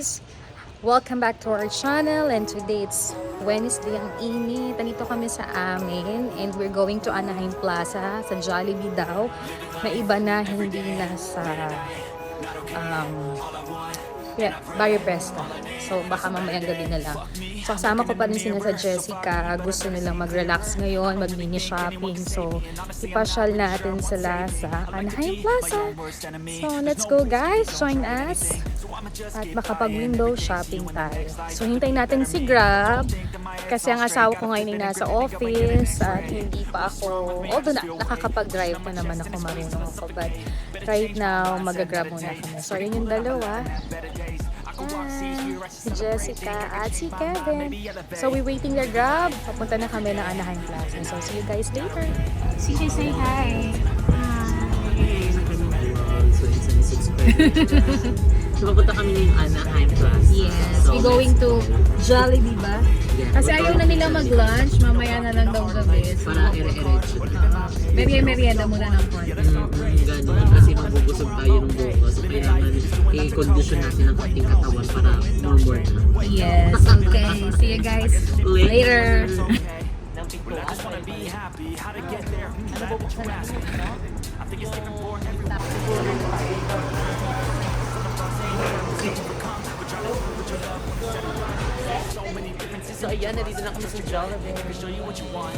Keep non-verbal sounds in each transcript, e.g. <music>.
guys! Welcome back to our channel and today it's Wednesday ang init. Nandito kami sa amin and we're going to Anaheim Plaza sa Jollibee daw. May iba na hindi na sa um, yeah, Barrio Presta. So baka mamayang gabi na lang. So kasama ko pa rin sila sa Jessica. Gusto nilang mag-relax ngayon, mag-mini shopping. So ipasyal natin sila sa Anaheim Plaza. So let's go guys, join us. At makapag-window shopping tayo. So hintayin natin si Grab. Kasi ang asawa ko ngayon ay nasa office at hindi pa ako, although na, nakakapag-drive pa naman ako, marunong ako. But right now, mag-grab muna kami. So yun yung dalawa. Jessica at si Kevin. So we waiting their grab. Papunta na kami ng Anaheim Plaza. So see you guys later. CJ, say hi. So, isang subscriber. so, papunta kami ng Anaheim Plaza. Yes, So, we going to Jollibee ba? Yeah, Kasi ayaw na to nila mag-lunch, mamaya na lang daw gabi. So, Para ere-eretso na. Merienda muna ng konti. Mm, ganun. Kasi mabubusog tayo ng bukas. So, kailangan i-condition natin ang ating katawan para more na. Yes, okay. See you guys later. So, ayan, narito na kami sa Jollibee. What do you want?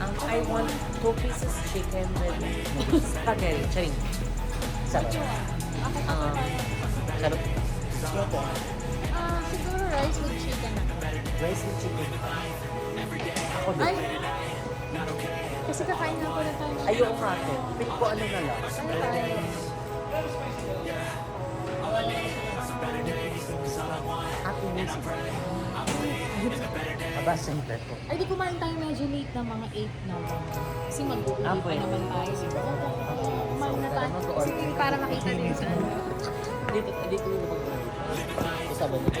Um, I want two pieces chicken with spaghetti. Charing. Sarap. Um, sarap. Ah, siguro rice with chicken. Rice with chicken. Ako Ay! Kasi kakain na ako na tayo. Ayoko nga ito. Pick ko ano na lang. Tayo? Happy music. Aba, center ko. Ay, di kumain tayo medyo late na mga 8 na ba? Kasi mag-uwi Ah, pa pwede. naman tayo. Siguro, kumain na tayo. Kasi para makita din sa ano. Dito, dito yung mag Kasama niyo po.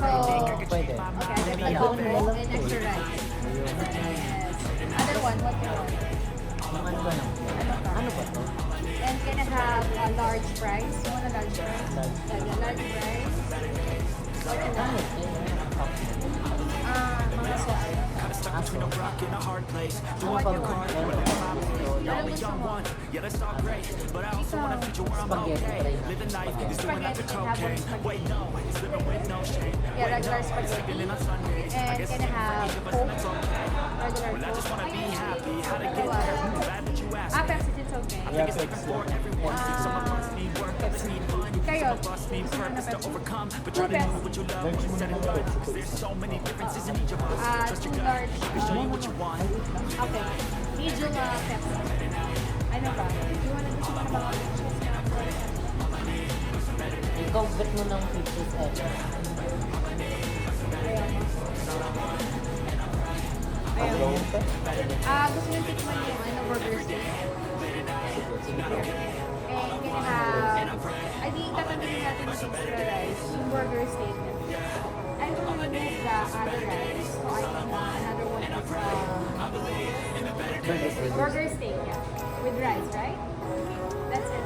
Pwede. Okay, the Ano? meatball and extra rice. Yes. Other one, what you want? Ano ba lang? Ano ba to? And can I have a large fries? You want a large fries? Large. Like a large fries? What you want? Ah, mga sauce. Aso. Ano what do you want? Ano gusto mo? Ikaw. Spaghetti. Try na. Spaghetti. Spaghetti can have one spaghetti. Yeah, regular spaghetti. And can I have Coke? Regular Coke. Dalawa. Ah, Pepsi, it's okay. Yeah, Pepsi. Ah, Pepsi. Kayo, gusto mo na Pepsi? Two Pepsi. Ah, two large. Okay. Medium uh, Pepsi. Ano ba? You wanna gusto mo na mga pictures na? Ikaw, bet mo ng pictures ever. Ayaw. Ayaw. Ah, gusto nyo tikman yung ano, burger steak. Sige, sige. And I have, ay di tatanungin natin yung extra rice, yung burger steak. I will remove the other rice, so I think another one is uh, burger steak, yeah. With rice, right? That's it.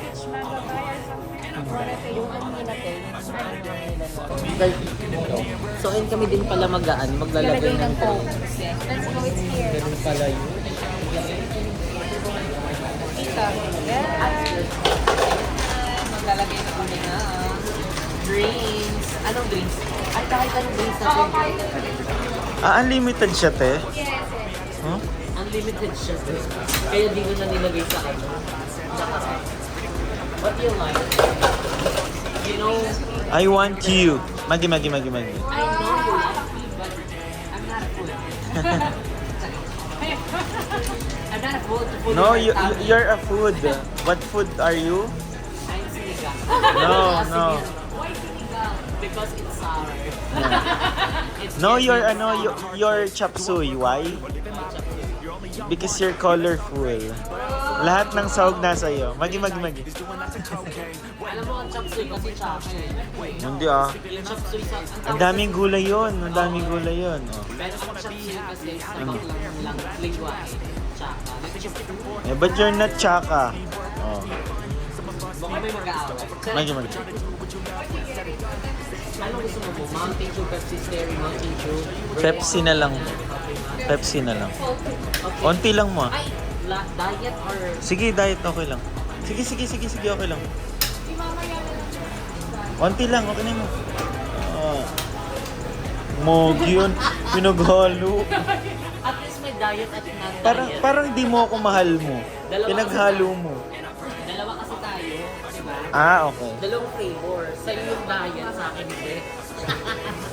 Peach mango pie or something? Or a Yung ano one? nila tayo, Ayun kami din pala magaan, maglalagay Lalagay ng coke. Yes. Let's go, it's here. Ganun pala yun. Kita. Maglalagay na kami na drinks. Anong drinks? Ay, kahit anong drinks na Oo, kahit Ah, unlimited siya, te. Yes, yes. Huh? Unlimited siya. Kaya di ko na nilagay sa ano. What do you like? You know, I want you. Magi, magi, magi, magi. I know you love me, but I'm not a food. I'm not a food. No, you, tummy. you're a food. What food are you? I'm sinigang. No, no. Why sinigang? Because it's sour. it's No, just you're ano, you, sour. you're chop suey. Why? Because you're colorful. Lahat ng sahog nasa iyo. Magi, magi, magi. Alam mo, ang chop suey kasi tsaka eh. Hindi ah. Chop suey sa... Ang daming gulay yon, ang daming gulay yon. Oh. Pero ang chop suey kasi sa Ano? lang lingwa eh. Tsaka. Eh, but you're not chaka. Oh. Baka may mag-aaway. Magi, magi. Ano gusto mo po? Mountain Dew, Pepsi Cherry, Mountain Dew? Pepsi na lang. Pepsi na lang. Okay. Onti lang mo ah. Diet or... Sige, diet okay lang. Sige, sige, sige, sige, okay lang. Onti lang, okay na mo. Ah. Mogi yun. Pinaghalo. <laughs> At least may diet at non-diet. Parang, parang di mo ako mahal mo. Dalawa Pinaghalo mo. Dalawa kasi tayo, di ba? Ah, okay. Dalawang flavor. Sa'yo yung diet, sa akin hindi. <laughs>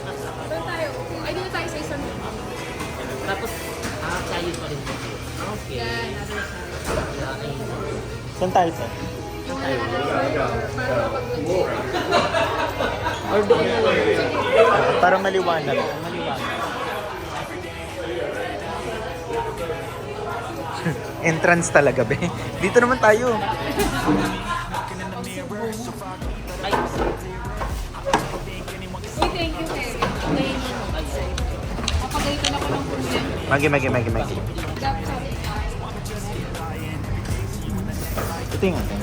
Saan tayo sa? Or doon na lang. Para maliwanag. Maliwanag. <laughs> Entrance talaga, be. Dito naman tayo. Magi, magi, magi, magi. Yung akin.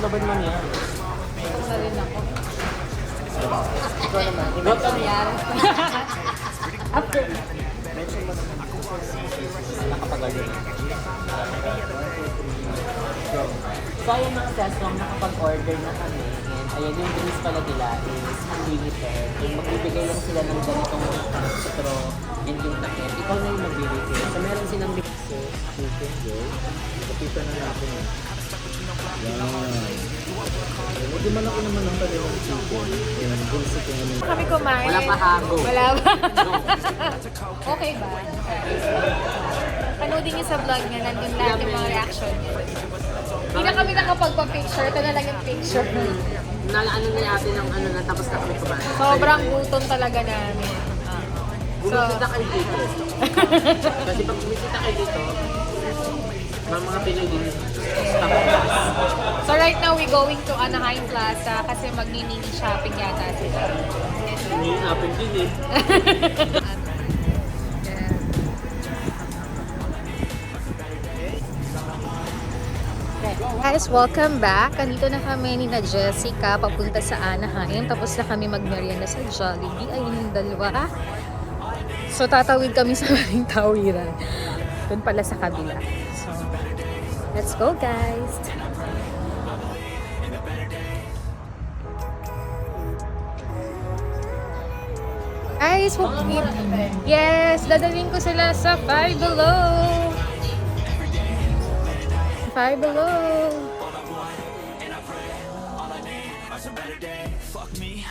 laban man yan. Isa rin ako. Ikaw naman. Ikaw naman. After. So, ayun mga sesong, nakapag-order na kami. Ayan yung drinks pala nila is unlimited. And magbibigay lang sila ng ganitong straw and yung takip. Ikaw na yung magbibigay. So, meron silang so, chicken roll. Kapita na natin. Yan. Medyo malaki naman ang pala yung chicken. Yan, basic yung ano. Kami kumain. Wala pa hago. Wala pa. <laughs> okay ba? Panoodin niyo sa vlog niya, nandun lahat yung mga reaction niya. Hindi na kami nakapagpa-picture, ito na lang yung picture. Nalaano na natin ng ano na tapos na kami kumain. Sobrang gutom talaga namin. Bumisita kayo dito. <laughs> Kasi pag bumisita kayo dito, mga mga Pinoy din. So right now, we going to Anaheim Plaza kasi magni-mini shopping yata sila. Hindi natin din eh. <laughs> Guys, welcome back. Andito na kami ni na Jessica papunta sa Anaheim. Tapos na kami magmerienda sa Jollibee. Ayun yung dalawa. So, tatawid kami sa maling tawiran. Doon pala sa kabila. So, let's go guys! Guys, hope Yes, dadalhin ko sila sa Five Below. Five Below. Fuck me,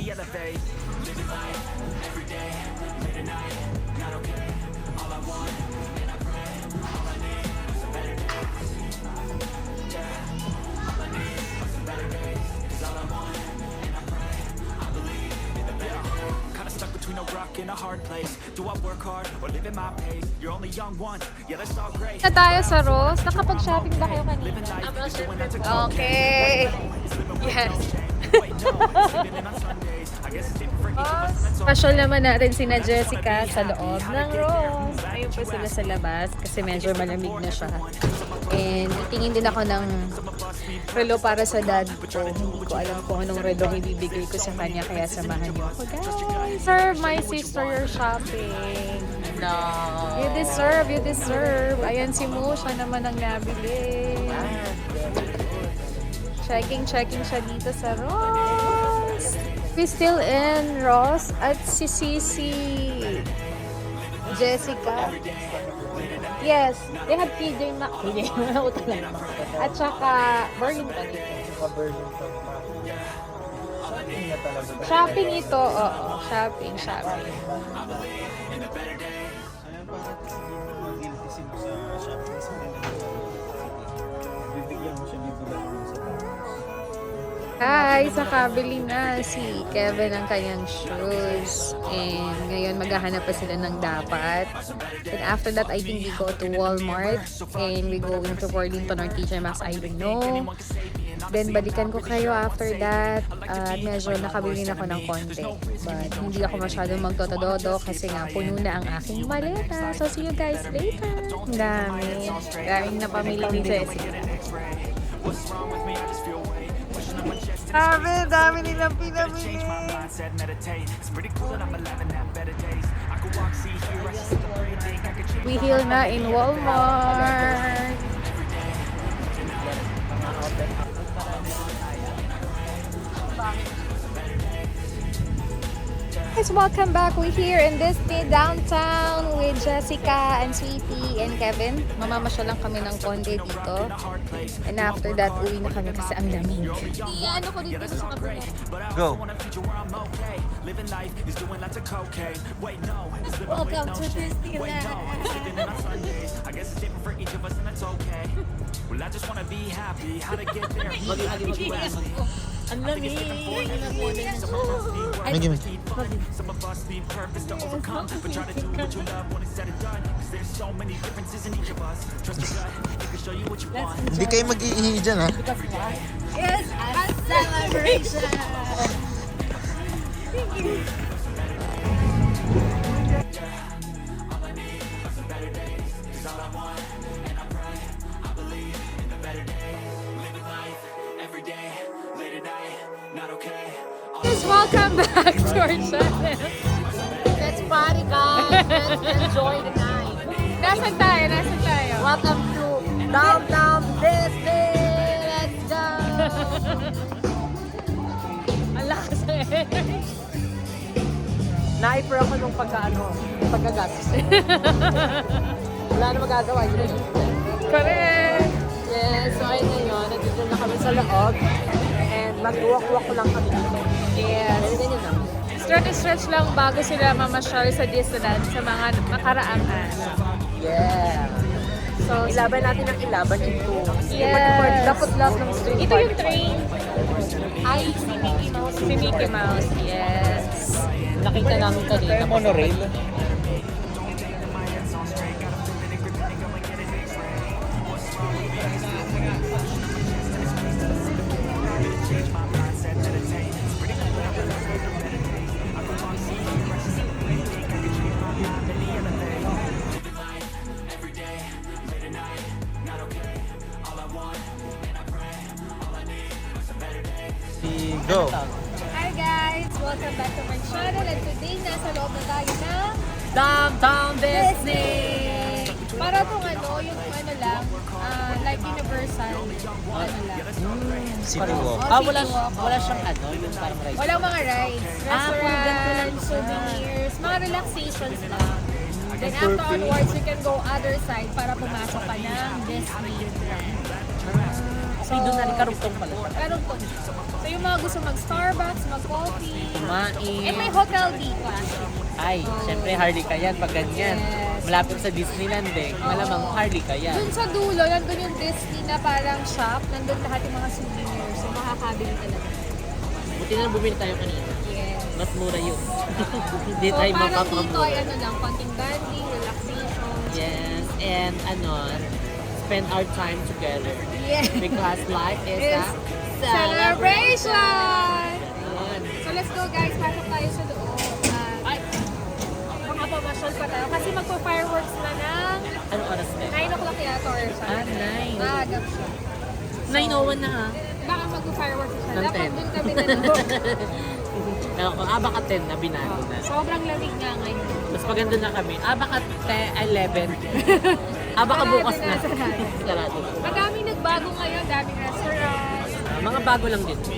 elevate Living life, every day, late at night, not okay All I want, and I pray, all I need are some better days Yeah, all I need are some better days Cause all I want, and I pray, I believe in the better days Kinda stuck between a rock and a hard place Do I work hard, or live at my pace? You're only young once, yeah that's all great Na tayo sa Ross. Nakapag-shopping ba kayo kanina? Okay. Yes. <laughs> Special naman natin sina Jessica sa loob ng Rose. Ayun po sila sa labas kasi medyo malamig na siya. And tingin din ako ng relo para sa dad ko. Hindi ko alam kung anong relo ibibigay ko sa kanya kaya samahan niyo ako. Guys, serve my sister your shopping. No. You deserve, you deserve. Ayan si Mo, siya naman ang nabili. Checking, checking siya dito sa Ross. We still in Ross at si Sisi Jessica. Yes, they have TJ Maxx. TJ. At saka Burlington. Shopping ito, oo. Shopping, shopping. Hi! Sa kabili na si Kevin ng kanyang shoes. And ngayon maghahanap pa sila ng dapat. And after that, I think we go to Walmart. And we go into Burlington or TJ Maxx, I don't know. Then balikan ko kayo after that. At medyo nakabili na ako ng konti. But hindi ako masyadong magtotododo kasi nga puno na ang aking maleta. So see you guys later. Ang dami. Galing na pamili ni alive and have better days. I could walk, see, hear, I see something, think I could change. We heal na in Walmart. Guys, welcome back. We're here in Disney downtown with Jessica and Sweetie and Kevin. Mamamasya lang kami ng konti dito. And after that, uwi na kami kasi ang lamig. ano ko dito sa kabila. Go! Living life is doing lots of cocaine. Wait, no, it's living Welcome with to no shame. Wait, no, Disneyland. it's living in on Sundays. I guess it's different for each of us, and that's okay. Well, I just wanna be happy. How to get there? <laughs> Ang lamig. Migi, migi. Some of us need purpose to overcome, but try to do what you love when it's said and done. 'Cause there's so many differences in each of us. Trust your gut, it can show you what you want. Hindi kayo mag-iihi dyan, ha? Yes, a celebration! Every not okay. Guys, welcome back to our channel. Let's party guys! Let's enjoy the night! Nasaan tayo? Nasaan tayo? Welcome to Downtown Disney! Let's go! <laughs> Ang lakas eh. Naiper ako nung pagkaano, pagkagastos. <laughs> Wala na magagawa. Yun na yun. Correct. Yes, so ayun na yun. Nandito na kami sa loob. Mag-walk-walk lang kami dito. Yes. Ganyan lang. Stretch-stretch lang bago sila mamasyal sa Disneyland sa mga makaraang araw. Yeah. So, Ilaban natin ang ilaban ito. Yes. Dapat lahat ng street ito yung train. Ay, si Mickey Mouse. Si Mickey Mouse. Yes. Nakita namin kanina. monorail? Go! Hi guys! Welcome back to my channel and today nasa loob na tayo ng Downtown Disney! Para itong ano, yung ano lang, ah, like Universal, ano lang. City Walk. Oh, Ah, City wala, Walk. wala siyang ano, yung parang ride. Walang mga rides. Ah, puro ganito lang Restaurants, siya. souvenirs, mga relaxations lang. Then after onwards, you can go other side para pumasok ka ng Disneyland. Doon na rin karugtong pala. Karugtong. So yung mga gusto mag-Starbucks, mag-coffee. Kumain. And may hotel dito actually. Ay, syempre Harley ka yan pag ganyan. Yes. Malapit sa Disneyland eh. Malamang Harley ka yan. Dun sa dulo, nandun yung Disney na parang shop. Nandun lahat yung mga souvenirs. So makakabili talaga. Buti na bumili tayo kanina. Yes. Mas mura yun. <laughs> Hindi So tayo parang dito ay ano lang, konting bonding, relaxation. Yes, and ano, spend our time together. Yes. Because life is a Celebration! Ayan. So let's go guys, pasok tayo sa loob. At makapamasyal pa tayo kasi magpa-fireworks na ng Anong oras na? 9 o'clock yata or Ah, something. 9. Maagap siya. 9.01 na ha. Baka magpa-fireworks siya. Ng Dapat 10. dun kami na. Pero <laughs> kung ah, baka 10 na binago na. Sobrang lamig nga ngayon. Mas maganda na kami. Ah, baka 10, 11. <laughs> ah, baka bukas na, <laughs> sarado. Madaming nagbago ngayon, daming restaurants. Ah, mga bago lang din. So.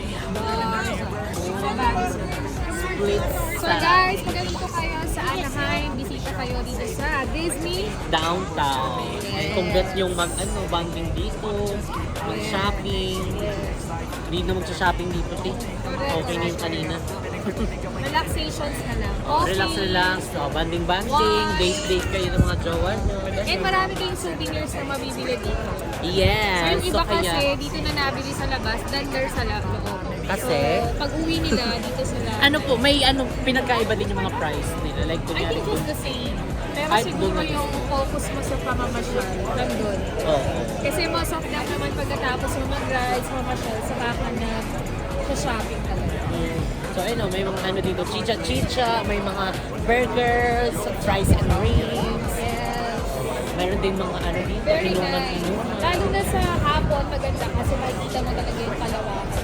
Split So guys, pag nandito kayo sa Anaheim, bisita kayo dito sa Disney. downtown. And kung bet yung mag, ano, bonding dito, mag-shopping. Hindi na mag-shopping dito, eh. Okay na yung kanina. Relaxations na lang. Coffee. relax, relax. Oh, banding-banding. Wine. Date-date kayo ng mga jowa nyo. And marami kayong souvenirs na mabibili dito. So Yes. yung So, iba kasi, kaya, dito na nabili sa labas, than there sa loob. Kasi? So, pag uwi nila, dito sila. ano po, may ano, pinagkaiba din yung mga price nila. Like, I kunyari think it's the same. Pero Kahit siguro yung focus mo sa pamamasyal, nandun. oh, Kasi most of them naman pagkatapos mo mag-rides, mamasyal, saka ka na sa shopping talaga. mm. So, ayun, may mga ano dito, chicha-chicha, may mga burgers, fries and rings. Yes. Meron din mga ano dito, Very nice. inuman-inuman. Lalo na sa hapon, maganda kasi makikita mo talaga yung kalawakan.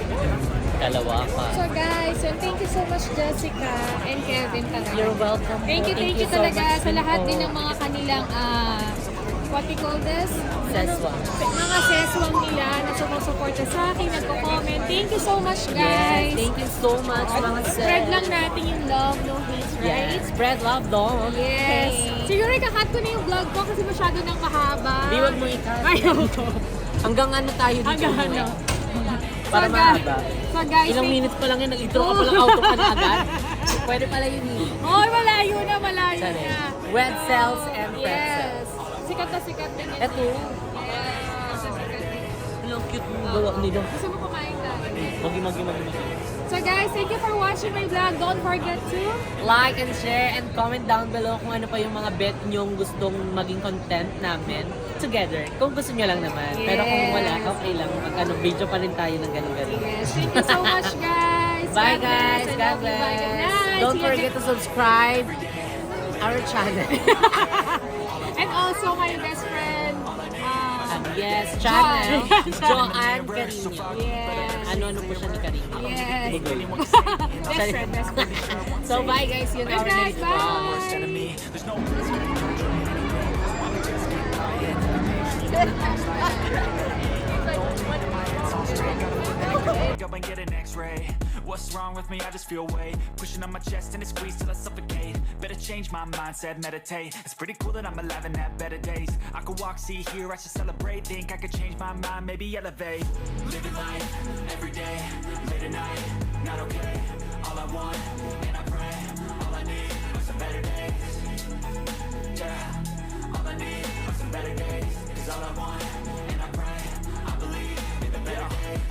Dalawa pa. So guys, so thank you so much Jessica and Kevin talaga. You're welcome. Thank you, thank you so talaga much sa lahat din ng mga kanilang ah what we call this? Seswang. Ano? Mga seswang nila na sumusuporta sa akin, nagko-comment. Thank you so much Yes, guys. thank you so much, mga sis. Spread lang natin yung love, no hate, right? Yes, spread love, don't Yes. hate. Siguro ikakat ko na yung vlog ko kasi masyado nang mahaba. Di wag mo ikat. Ayaw. Hanggang ano tayo dito? Hanggang ano. Para So, mahaba. So guys, Ilang minutes pa lang yun, nag-intro ka pa lang, auto ka na agad. <laughs> Pwede pala yun eh. Oy, malayo na, malayo Sorry. na. Wet cells and Yes. pretzels. Sikat na sikat din yan. Eto. Yes. Ang cute ng gawa nila. Gusto mo kumain tayo? Magi, magi, magi, magi. So guys, thank you for watching my vlog. Don't forget to Like and share and comment down below kung ano pa yung mga bet nyong gustong maging content namin together. Kung gusto nyo lang naman. Pero kung wala, Yes. okay lang. Mag ano, video pa rin tayo ng ganun-ganun. Yes, thank you so much guys. <laughs> Bye God guys! bless. God. Good bless! night. Don't forget to subscribe our channel. <laughs> And also my best friend. Uh, <laughs> And yes, channel. John. Joanne Carino. yes. Ano-ano po siya ni Carino? Yes. Best friend, best friend. <laughs> So bye guys, yun Bye our guys. next vlog. Bye. enemy. There's no Go and get an x-ray What's wrong with me? I just feel weight. Pushing on my chest and it squeezes till I suffocate. Better change my mindset, meditate. It's pretty cool that I'm alive and have better days. I could walk, see, hear, I should celebrate. Think I could change my mind, maybe elevate. Living life, every day, late at night Not okay, all I want, and I pray All I need are some better days. Yeah, all I need are some better days. Cause all I want, and I pray I believe in the better days. I'm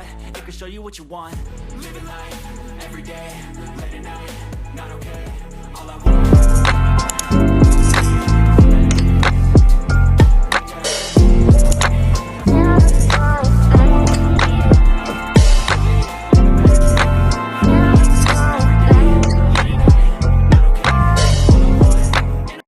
it can show you what you want. Living life, every day, late at night Not okay, all I want